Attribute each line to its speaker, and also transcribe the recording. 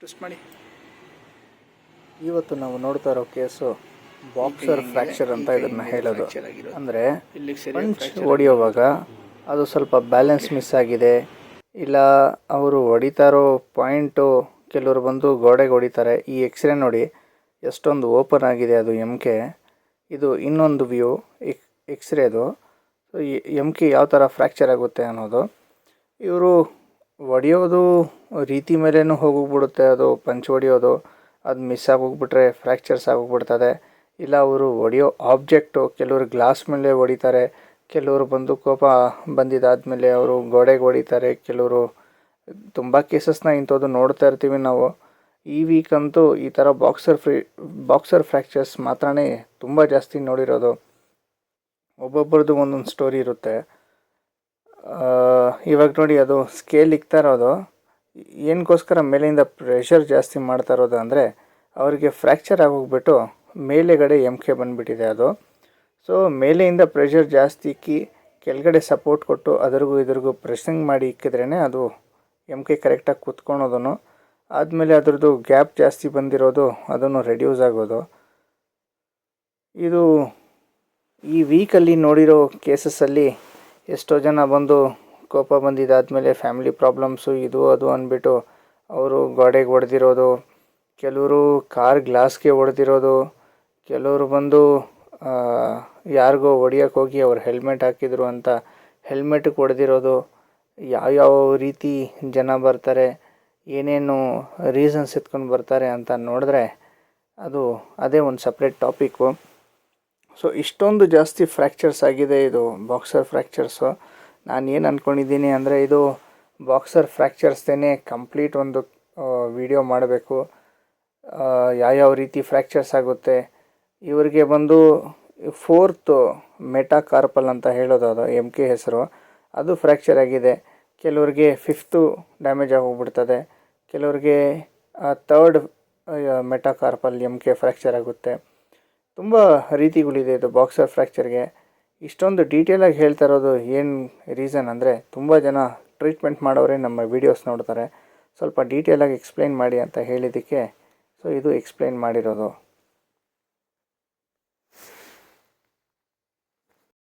Speaker 1: Twist ಮಾಡಿ.
Speaker 2: ಇವತ್ತು ನಾವು ನೋಡ್ತಾ ಇರೋ ಕೇಸು ಬಾಕ್ಸರ್ ಫ್ರ್ಯಾಕ್ಚರ್ ಅಂತ ಇದನ್ನ ಹೇಳೋದು. ಅಂದರೆ ಪಂಚ್ ಹೊಡೆಯುವಾಗ ಅದು ಸ್ವಲ್ಪ ಬ್ಯಾಲೆನ್ಸ್ ಮಿಸ್ ಆಗಿದೆ. ಇಲ್ಲ ಅವರು ಹೊಡಿತಾರೋ ಪಾಯಿಂಟು ಕೆಲವರು ಬಂದು ಗೋಡೆಗೆ ಹೊಡಿತಾರೆ. ಈ ಎಕ್ಸ್ರೇ ನೋಡಿ ಎಷ್ಟೊಂದು ಓಪನ್ ಆಗಿದೆ ಅದು ಎಂ ಕೆ ಇದು ಇನ್ನೊಂದು ವ್ಯೂ ಎಕ್ಸ್ರೇ ಅದು. ಸೊ ಎಂ ಕೆ ಯಾವ ಥರ ಫ್ರ್ಯಾಕ್ಚರ್ ಆಗುತ್ತೆ ಅನ್ನೋದು. ಇವರು ಹೊಡೆಯೋದು ರೀತಿ ಮೇಲೆಯೂ ಹೋಗೋಗ್ಬಿಡುತ್ತೆ ಅದು ಪಂಚ್ ಹೊಡೆಯೋದು ಅದು ಮಿಸ್ ಆಗೋಗ್ಬಿಟ್ರೆ ಫ್ರ್ಯಾಕ್ಚರ್ಸ್ ಆಗೋಗ್ಬಿಡ್ತದೆ. ಇಲ್ಲ, ಅವರು ಹೊಡೆಯೋ ಆಬ್ಜೆಕ್ಟು ಕೆಲವರು ಗ್ಲಾಸ್ ಮೇಲೆ ಹೊಡಿತಾರೆ ಕೆಲವರು ಬಂದು ಕೋಪ ಬಂದಿದ್ದಾದಮೇಲೆ ಅವರು ಗೋಡೆಗೆ ಹೊಡಿತಾರೆ ಕೆಲವರು ತುಂಬ ಕೇಸಸ್ನ ಇಂಥದ್ದು ನೋಡ್ತಾ ಇರ್ತೀವಿ ನಾವು. ಈ ವೀಕ್ ಅಂತೂ ಈ ಥರ ಬಾಕ್ಸರ್ ಫ್ರೀ ಬಾಕ್ಸರ್ ಫ್ರ್ಯಾಕ್ಚರ್ಸ್ ಮಾತ್ರನೇ ತುಂಬ ಜಾಸ್ತಿ ನೋಡಿರೋದು. ಒಬ್ಬೊಬ್ರದ್ದು ಒಂದೊಂದು ಸ್ಟೋರಿ ಇರುತ್ತೆ. ಇವಾಗ ನೋಡಿ ಅದು ಸ್ಕೇಲ್ ಇಕ್ತಾ ಇರೋದು. ಏನಕ್ಕೋಸ್ಕರ ಮೇಲಿಂದ ಪ್ರೆಷರ್ ಜಾಸ್ತಿ ಮಾಡ್ತಾ ಇರೋದು ಅಂದರೆ ಅವರಿಗೆ ಫ್ರ್ಯಾಕ್ಚರ್ ಆಗೋಗ್ಬಿಟ್ಟು ಮೇಲೆಗಡೆ ಎಂ ಕೆ ಬಂದುಬಿಟ್ಟಿದೆ ಅದು. ಸೊ ಮೇಲೆಯಿಂದ ಪ್ರೆಷರ್ ಜಾಸ್ತಿ ಇಕ್ಕಿ ಕೆಳಗಡೆ ಸಪೋರ್ಟ್ ಕೊಟ್ಟು ಅದರಿಗೂ ಇದ್ರಿಗೂ ಪ್ರೆಸ್ಸಿಂಗ್ ಮಾಡಿ ಇಕ್ಕಿದ್ರೇ ಅದು ಎಂ ಕೆ ಕರೆಕ್ಟಾಗಿ ಕೂತ್ಕೊಳೋದನ್ನು ಆದಮೇಲೆ ಅದರದ್ದು ಗ್ಯಾಪ್ ಜಾಸ್ತಿ ಬಂದಿರೋದು ಅದನ್ನು ರೆಡ್ಯೂಸ್ ಆಗೋದು. ಇದು ಈ ವೀಕಲ್ಲಿ ನೋಡಿರೋ ಕೇಸಸ್ಸಲ್ಲಿ ಎಷ್ಟೋ ಜನ ಬಂದು ಕೋಪ ಬಂದಿದ್ದಾದಮೇಲೆ ಫ್ಯಾಮಿಲಿ ಪ್ರಾಬ್ಲಮ್ಸು ಇದು ಅದು ಅಂದ್ಬಿಟ್ಟು ಅವರು ಗೋಡೆಗೆ ಹೊಡೆದಿರೋದು, ಕೆಲವರು ಕಾರ್ ಗ್ಲಾಸ್ಗೆ ಹೊಡೆದಿರೋದು, ಕೆಲವರು ಬಂದು ಯಾರಿಗೋ ಹೊಡಿಯೋಕೆ ಹೋಗಿ ಅವ್ರು ಹೆಲ್ಮೆಟ್ ಹಾಕಿದ್ರು ಅಂತ ಹೆಲ್ಮೆಟ್ಗೆ ಹೊಡೆದಿರೋದು, ಯಾವ್ಯಾವ ರೀತಿ ಜನ ಬರ್ತಾರೆ, ಏನೇನು ರೀಸನ್ಸ್ ಎತ್ಕೊಂಡು ಬರ್ತಾರೆ ಅಂತ ನೋಡಿದ್ರೆ ಅದು ಅದೇ ಒಂದು ಸಪ್ರೇಟ್ ಟಾಪಿಕ್ಕು ಸೊ ಇಷ್ಟೊಂದು ಜಾಸ್ತಿ ಫ್ರ್ಯಾಕ್ಚರ್ಸ್ ಆಗಿದೆ ಇದು ಬಾಕ್ಸರ್ ಫ್ರ್ಯಾಕ್ಚರ್ಸು ನಾನು ಏನು ಅಂದ್ಕೊಂಡಿದ್ದೀನಿ ಅಂದರೆ ಇದು ಬಾಕ್ಸರ್ ಫ್ರ್ಯಾಕ್ಚರ್ಸ್ದೇ ಕಂಪ್ಲೀಟ್ ಒಂದು ವಿಡಿಯೋ ಮಾಡಬೇಕು. ಯಾವ್ಯಾವ ರೀತಿ ಫ್ರ್ಯಾಕ್ಚರ್ಸ್ ಆಗುತ್ತೆ. ಇವರಿಗೆ ಬಂದು ಫೋರ್ತು ಮೆಟಾಕಾರ್ಪಲ್ ಅಂತ ಹೇಳೋದು ಅದು ಎಂ ಕೆ ಹೆಸರು. ಅದು ಫ್ರ್ಯಾಕ್ಚರ್ ಆಗಿದೆ. ಕೆಲವ್ರಿಗೆ ಫಿಫ್ತು ಡ್ಯಾಮೇಜ್ ಆಗೋಗ್ಬಿಡ್ತದೆ. ಕೆಲವ್ರಿಗೆ meta metacarpal M K fracture ಆಗುತ್ತೆ. ತುಂಬ ರೀತಿಗಳಿದೆ ಇದು ಬಾಕ್ಸರ್ ಫ್ರ್ಯಾಕ್ಚರ್ಗೆ. ಇಷ್ಟೊಂದು ಡೀಟೇಲಾಗಿ ಹೇಳ್ತಾ ಇರೋದು ಏನು ರೀಸನ್ ಅಂದರೆ ತುಂಬ ಜನ ಟ್ರೀಟ್ಮೆಂಟ್ ಮಾಡೋರೇ ನಮ್ಮ ವೀಡಿಯೋಸ್ ನೋಡ್ತಾರೆ. ಸ್ವಲ್ಪ ಡೀಟೇಲಾಗಿ ಎಕ್ಸ್ಪ್ಲೈನ್ ಮಾಡಿ ಅಂತ ಹೇಳಿದ್ದಕ್ಕೆ ಸೊ ಇದು ಎಕ್ಸ್ಪ್ಲೈನ್ ಮಾಡಿರೋದು.